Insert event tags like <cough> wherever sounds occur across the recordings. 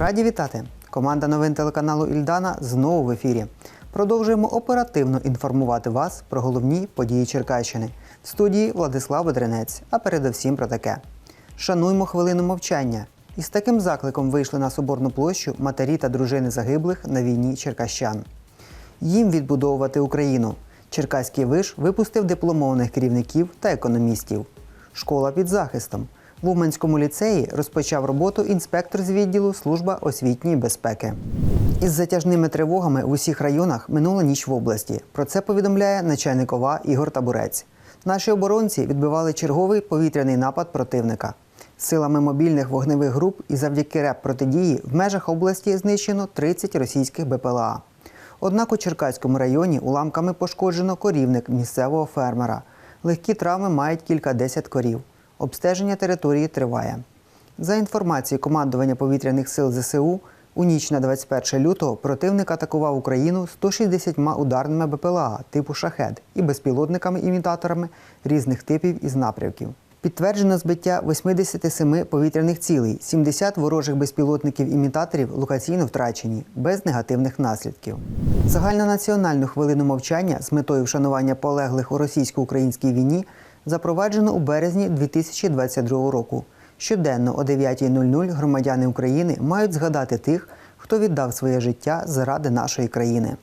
Раді вітати! Команда новин телеканалу Ільдана знову в ефірі. Продовжуємо оперативно інформувати вас про головні події Черкащини. В студії Владислав Бедренець, а передовсім про таке. Шануймо хвилину мовчання. Із таким закликом вийшли на Соборну площу матері та дружини загиблих на війні черкащан. Їм відбудовувати Україну. Черкаський виш випустив дипломованих керівників та економістів. Школа під захистом. В Уманському ліцеї розпочав роботу інспектор з відділу служба освітньої безпеки. Із затяжними тривогами в усіх районах минула ніч в області. Про це повідомляє начальник ОВА Ігор Табурець. Наші оборонці відбивали черговий повітряний напад противника. Силами мобільних вогневих груп і завдяки реп протидії в межах області знищено 30 російських БПЛА. Однак у Черкаському районі уламками пошкоджено корівник місцевого фермера. Легкі травми мають кількадесят корів. Обстеження території триває. За інформацією командування повітряних сил ЗСУ, у ніч на 21 лютого противник атакував Україну 160 ударними БПЛА типу шахед і безпілотниками-імітаторами різних типів із напрямків. Підтверджено збиття 87 повітряних цілей, 70 ворожих безпілотників-імітаторів локаційно втрачені, без негативних наслідків. Загальнонаціональну хвилину мовчання з метою вшанування полеглих у російсько-українській війні запроваджено у березні 2022 року. Щоденно о 9.00 громадяни України мають згадати тих, хто віддав своє життя заради нашої країни.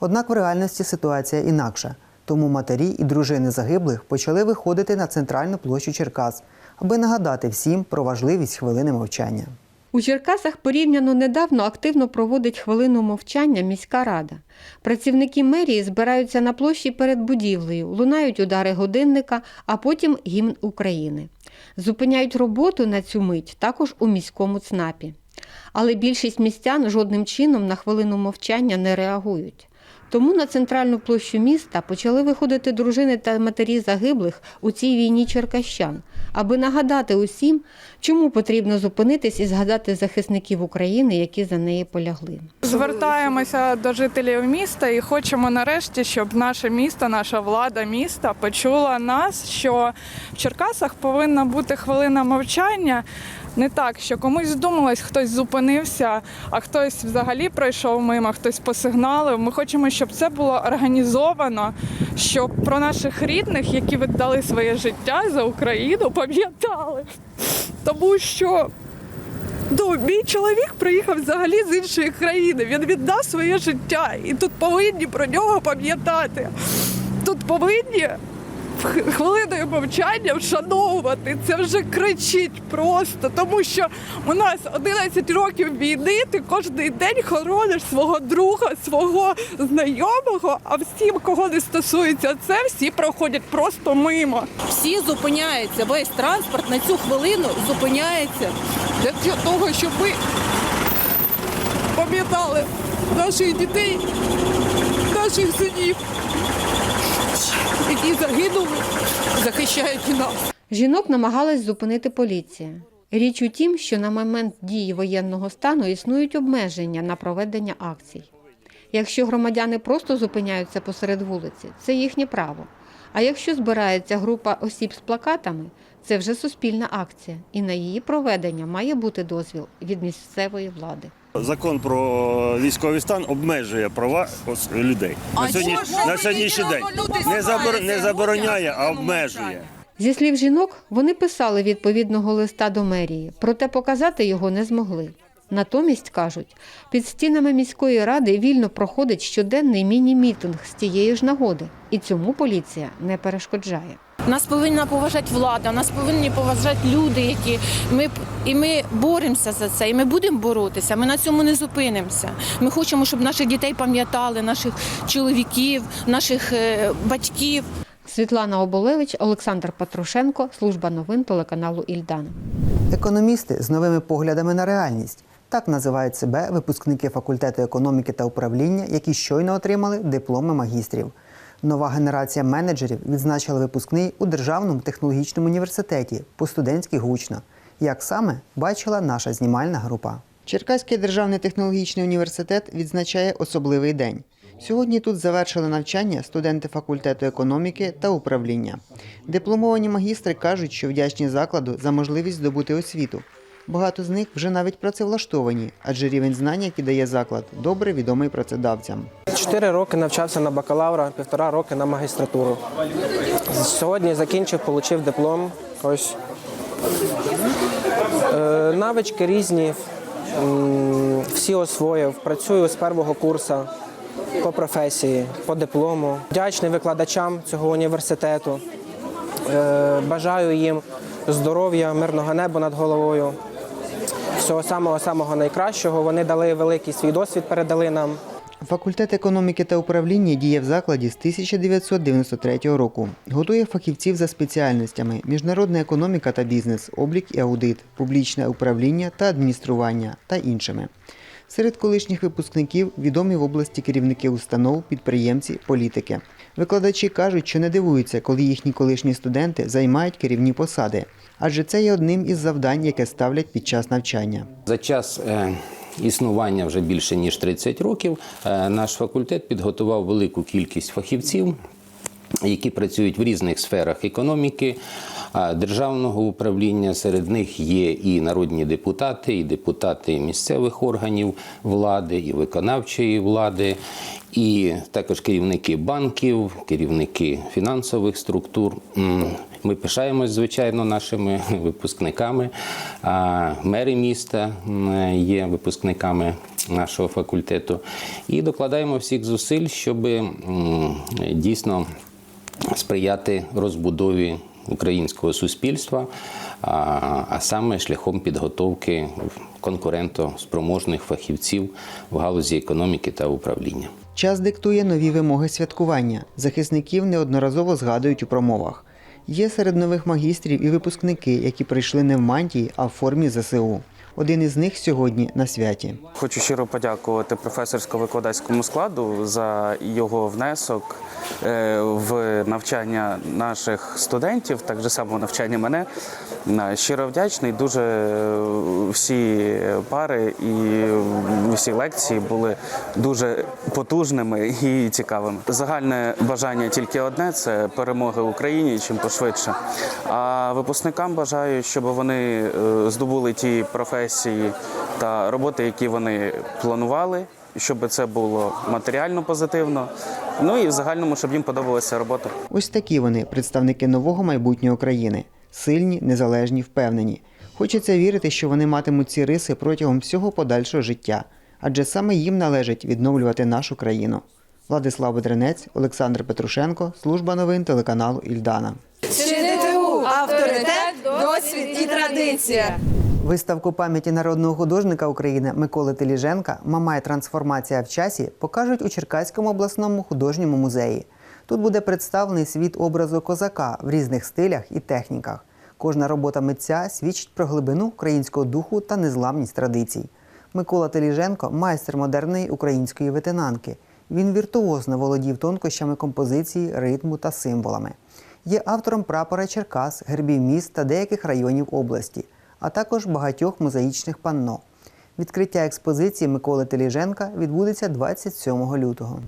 Однак в реальності ситуація інакша. Тому матері і дружини загиблих почали виходити на центральну площу Черкас, аби нагадати всім про важливість хвилини мовчання. У Черкасах порівняно недавно активно проводить хвилину мовчання міська рада. Працівники мерії збираються на площі перед будівлею, лунають удари годинника, а потім гімн України. Зупиняють роботу на цю мить також у міському ЦНАПі. Але більшість містян жодним чином на хвилину мовчання не реагують. Тому на центральну площу міста почали виходити дружини та матері загиблих у цій війні черкащан, аби нагадати усім, чому потрібно зупинитись і згадати захисників України, які за неї полягли. Звертаємося до жителів міста і хочемо нарешті, щоб наше місто, наша влада міста почула нас, що в Черкасах повинна бути хвилина мовчання. Не так, що комусь здумалось, хтось зупинився, а хтось взагалі пройшов мимо, хтось посигналив. Ми хочемо, щоб це було організовано, щоб про наших рідних, які віддали своє життя за Україну, пам'ятали. Тому що Ну, мій чоловік приїхав взагалі з іншої країни. Він віддав своє життя, і тут повинні про нього пам'ятати. Тут повинні хвилиною мовчання вшановувати. Це вже кричить просто, тому що у нас 11 років війни. Ти кожен день хорониш свого друга, свого знайомого. А всім, кого не стосується це, всі проходять просто мимо. всі зупиняються, весь транспорт на цю хвилину зупиняється для того, щоб ми Пам'ятали наших дітей, наших синів. Які загинули, захищають нас. Жінок намагалась зупинити поліція. Річ у тім, що на момент дії воєнного стану існують обмеження на проведення акцій. Якщо громадяни просто зупиняються посеред вулиці, це їхнє право. А якщо збирається група осіб з плакатами, це вже суспільна акція, і на її проведення має бути дозвіл від місцевої влади. Закон про військовий стан обмежує права ос- людей на, сьогодні, на сьогоднішній день. Не, забор, не забороняє, а обмежує. Зі слів жінок, вони писали відповідного листа до мерії, проте показати його не змогли. Натомість кажуть, під стінами міської ради вільно проходить щоденний міні-мітинг з тієї ж нагоди, і цьому поліція не перешкоджає. Нас повинна поважати влада, нас повинні поважати люди, які ми і ми боремося за це, і ми будемо боротися. Ми на цьому не зупинимося. Ми хочемо, щоб наших дітей пам'ятали, наших чоловіків, наших е, батьків. Світлана Оболевич, Олександр Патрушенко, служба новин телеканалу Ільдана. Економісти з новими поглядами на реальність. Так називають себе випускники факультету економіки та управління, які щойно отримали дипломи магістрів. Нова генерація менеджерів відзначила випускний у Державному технологічному університеті по-студентськи гучно. Як саме бачила наша знімальна група. Черкаський державний технологічний університет відзначає особливий день. Сьогодні тут завершили навчання студенти факультету економіки та управління. Дипломовані магістри кажуть, що вдячні закладу за можливість здобути освіту. Багато з них вже навіть працевлаштовані, адже рівень знань, який дає заклад, добре відомий працедавцям. Чотири роки навчався на бакалавра, півтора роки на магістратуру. Сьогодні закінчив, отримав диплом. Ось. Е, навички різні, всі освоїв. Працюю з першого курсу по професії, по диплому. Вдячний викладачам цього університету. Е, бажаю їм здоров'я, мирного неба над головою. Всього самого самого найкращого. Вони дали великий свій досвід, передали нам. Факультет економіки та управління діє в закладі з 1993 року. Готує фахівців за спеціальностями міжнародна економіка та бізнес, облік і аудит, публічне управління та адміністрування та іншими. Серед колишніх випускників відомі в області керівники установ, підприємці, політики. Викладачі кажуть, що не дивуються, коли їхні колишні студенти займають керівні посади, адже це є одним із завдань, яке ставлять під час навчання. За час е, існування вже більше ніж 30 років е, наш факультет підготував велику кількість фахівців, які працюють в різних сферах економіки. Державного управління серед них є і народні депутати, і депутати місцевих органів влади, і виконавчої влади, і також керівники банків, керівники фінансових структур. Ми пишаємось, звичайно, нашими <laughs> випускниками. Мери міста є випускниками нашого факультету. І докладаємо всіх зусиль, щоб дійсно сприяти розбудові українського суспільства, а, саме шляхом підготовки конкурентоспроможних фахівців в галузі економіки та управління. Час диктує нові вимоги святкування. Захисників неодноразово згадують у промовах. Є серед нових магістрів і випускники, які прийшли не в мантії, а в формі ЗСУ. Один із них сьогодні на святі. Хочу щиро подякувати професорсько-викладацькому складу за його внесок е, в навчання наших студентів, так же само навчання мене. Щиро вдячний. Дуже е, всі пари і всі лекції були дуже потужними і цікавими. Загальне бажання тільки одне це перемоги Україні чим пошвидше. А випускникам бажаю, щоб вони е, здобули ті професії та роботи, які вони планували, щоб це було матеріально позитивно. Ну і в загальному, щоб їм подобалася робота. Ось такі вони, представники нового майбутнього країни. Сильні, незалежні, впевнені. Хочеться вірити, що вони матимуть ці риси протягом всього подальшого життя, адже саме їм належить відновлювати нашу країну. Владислав Бедренець, Олександр Петрушенко, служба новин телеканалу Ільдана. ЧДТУ авторитет, досвід і традиція. Виставку пам'яті народного художника України Миколи Теліженка Мамай трансформація в часі покажуть у Черкаському обласному художньому музеї. Тут буде представлений світ образу козака в різних стилях і техніках. Кожна робота митця свідчить про глибину українського духу та незламність традицій. Микола Теліженко майстер модерної української ветенанки. Він віртуозно володів тонкощами композиції, ритму та символами. Є автором прапора Черкас, гербів міст та деяких районів області, а також багатьох мозаїчних панно. Відкриття експозиції Миколи Теліженка відбудеться 27 лютого.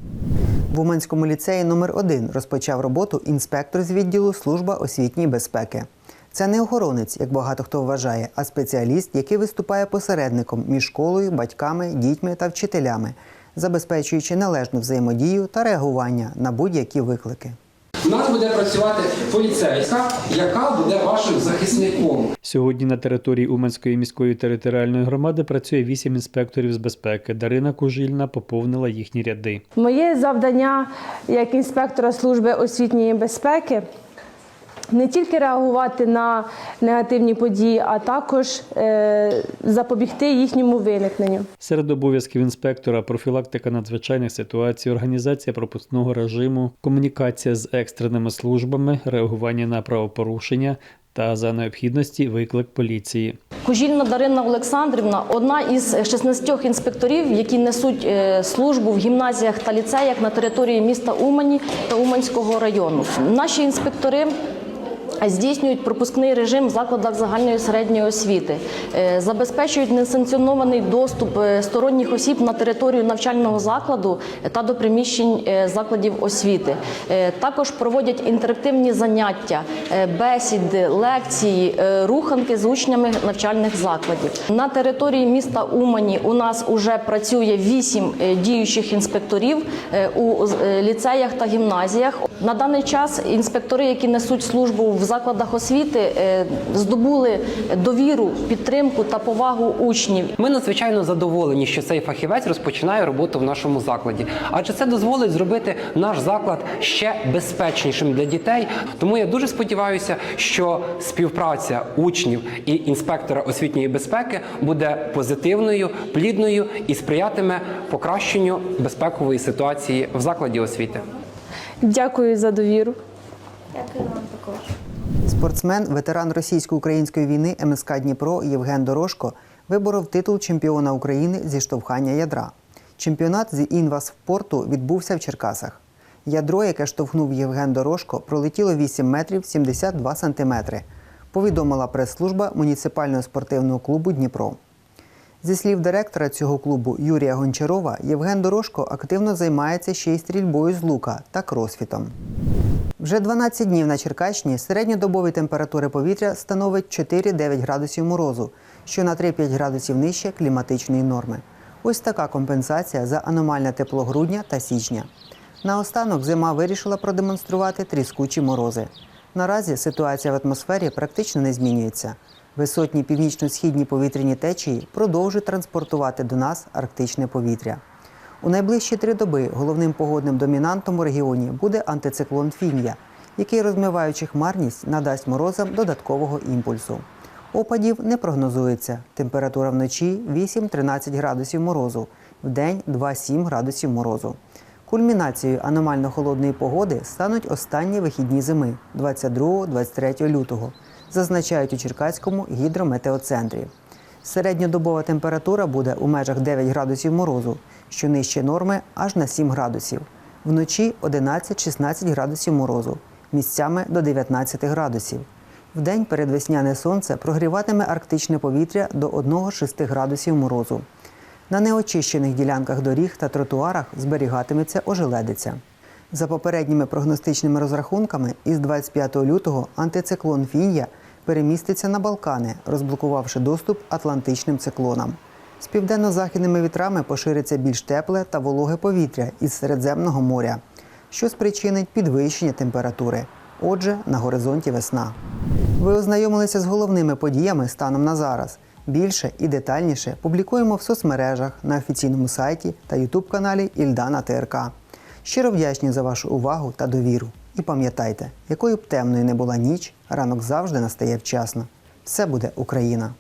В Уманському ліцеї номер 1 розпочав роботу інспектор з відділу Служба освітньої безпеки. Це не охоронець, як багато хто вважає, а спеціаліст, який виступає посередником між школою, батьками, дітьми та вчителями, забезпечуючи належну взаємодію та реагування на будь-які виклики. У нас буде працювати поліцейська, яка буде вашим захисником. Сьогодні на території Уманської міської територіальної громади працює вісім інспекторів з безпеки. Дарина Кужільна поповнила їхні ряди. Моє завдання як інспектора служби освітньої безпеки не тільки реагувати на негативні події, а також е, запобігти їхньому виникненню. Серед обов'язків інспектора профілактика надзвичайних ситуацій, організація пропускного режиму, комунікація з екстреними службами, реагування на правопорушення та за необхідності виклик поліції. Кужільна Дарина Олександрівна одна із 16 інспекторів, які несуть е, службу в гімназіях та ліцеях на території міста Умані та Уманського району. Наші інспектори здійснюють пропускний режим в закладах загальної середньої освіти, е, забезпечують несанкціонований доступ е, сторонніх осіб на територію навчального закладу та до приміщень е, закладів освіти. Е, Також проводять інтерактивні заняття, е, бесіди, лекції, е, руханки з учнями навчальних закладів. На території міста Умані у нас вже працює вісім е, діючих інспекторів е, у е, ліцеях та гімназіях. На даний час інспектори, які несуть службу в закладах освіти, е, здобули довіру, підтримку та повагу учнів. Ми надзвичайно задоволені, що цей фахівець розпочинає роботу в нашому закладі, адже це дозволить зробити наш заклад ще безпечнішим для дітей. Тому я дуже сподіваюся, що співпраця учнів і інспектора освітньої безпеки буде позитивною, плідною і сприятиме покращенню безпекової ситуації в закладі освіти. Дякую за довіру. Спортсмен, ветеран російсько-української війни МСК Дніпро Євген Дорошко виборов титул чемпіона України зі штовхання ядра. Чемпіонат з інваспорту відбувся в Черкасах. Ядро, яке штовхнув Євген Дорошко, пролетіло 8 метрів 72 сантиметри. Повідомила прес-служба муніципального спортивного клубу Дніпро. Зі слів директора цього клубу Юрія Гончарова, Євген Дорошко активно займається ще й стрільбою з лука та кросфітом. Вже 12 днів на Черкащині середньодобові температури повітря становить 4-9 градусів морозу, що на 3-5 градусів нижче кліматичної норми. Ось така компенсація за аномальне тепло грудня та січня. Наостанок зима вирішила продемонструвати тріскучі морози. Наразі ситуація в атмосфері практично не змінюється. Висотні північно-східні повітряні течії продовжують транспортувати до нас арктичне повітря. У найближчі три доби головним погодним домінантом у регіоні буде антициклон Фінія, який, розмиваючи хмарність, надасть морозам додаткового імпульсу. Опадів не прогнозується. Температура вночі 8-13 градусів морозу, вдень 2-7 градусів морозу. Кульмінацією аномально холодної погоди стануть останні вихідні зими 22-23 лютого, зазначають у Черкаському гідрометеоцентрі. Середньодобова температура буде у межах 9 градусів морозу, що нижче норми аж на 7 градусів. Вночі 11-16 градусів морозу, місцями до 19 градусів. Вдень передвесняне сонце прогріватиме арктичне повітря до 1-6 градусів морозу. На неочищених ділянках доріг та тротуарах зберігатиметься ожеледиця. За попередніми прогностичними розрахунками, із 25 лютого антициклон Фінія переміститься на Балкани, розблокувавши доступ атлантичним циклонам. З південно-західними вітрами пошириться більш тепле та вологе повітря із Середземного моря, що спричинить підвищення температури. Отже, на горизонті весна. Ви ознайомилися з головними подіями станом на зараз. Більше і детальніше публікуємо в соцмережах на офіційному сайті та ютуб-каналі Ільдана ТРК. Щиро вдячні за вашу увагу та довіру. І пам'ятайте, якою б темною не була ніч, ранок завжди настає вчасно. Все буде Україна!